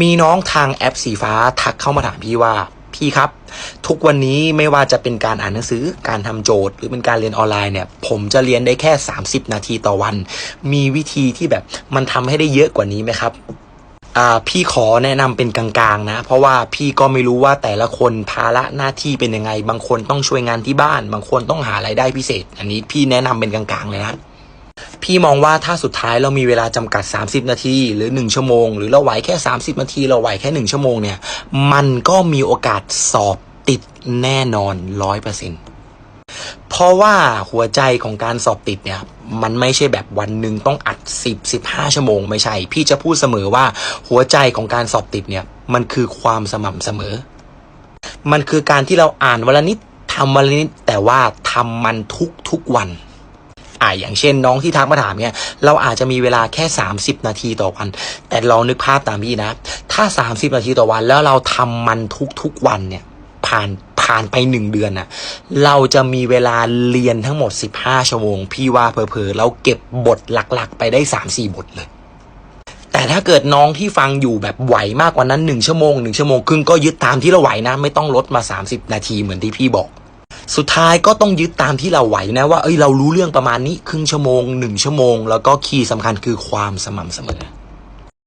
มีน้องทางแอปสีฟ้าทักเข้ามาถามพี่ว่าพี่ครับ ทุกวันนี้ไม่ว่าจะเป็นการอ่านหนังสือการทำโจทย์ หรือเป็นการเรียนออนไลน์เนี่ย ผมจะเรียนได้แค่ 30 นาทีต่อวัน มีวิธีที่แบบมันทำให้ได้เยอะกว่านี้ไหมครับอ่าพี่ขอแนะนำเป็นกลางๆนะ เพราะว่าพี่ก็ไม่รู้ว่าแต่ละคนภาระหน้าที่เป็นยังไง บางคนต้องช่วยงานที่บ้าน บางคนต้องหารายได้พิเศษ อันนี้พี่แนะนำเป็นกลางๆเลยนะ พี่มองว่าถ้าสุดท้ายเรามีเวลาจำกัด 30 นาที หรือ 1 ชั่วโมง หรือเราไหวแค่ 30 นาที เราไหวแค่ 1 ชั่วโมงเนี่ย มันก็มีโอกาสสอบติดแน่นอน100%เพราะว่าหัวใจของการสอบติดเนี่ยมันไม่ใช่แบบวันหนึ่งต้องอัด 10 15 ชั่วโมงไม่ใช่ พี่จะพูดเสมอว่าหัวใจของการสอบติดเนี่ยมันคือความสม่ำเสมอ มันคือการที่เราอ่านวันละนิดทำวันละนิดแต่ว่าทำมันทุกทุกวัน อ่าอย่างเช่นน้องที่ทักมาถามเนี่ยเราอาจจะมีเวลาแค่ 30 นาทีต่อวัน แต่ลองนึกภาพตามพี่นะ ถ้า 30 นาทีต่อวันแล้วเราทำมันทุกๆวันเนี่ยผ่านผ่านไปหนึ่งเดือนน่ะ เราจะมีเวลาเรียนทั้งหมด 15 ชั่วโมง พี่ว่าเพอๆเราเก็บบทหลักๆ ไปได้ 3-4 บทเลยแต่ถ้าเกิดน้องที่ฟังอยู่แบบไหวมากกว่านั้น 1 ชั่วโมง 1 ชั่วโมงครึ่งก็ยึดตามที่เราไหวนะ ไม่ต้องลดมา 30 นาทีเหมือนที่พี่บอก สุดท้ายก็ต้องยึดตามที่เราไหวนะว่าเอ้ยเรารู้เรื่องประมาณนี้ครึ่งชั่วโมงหนึ่งชั่วโมง แล้วก็คีย์สำคัญคือความสม่ำเสมอ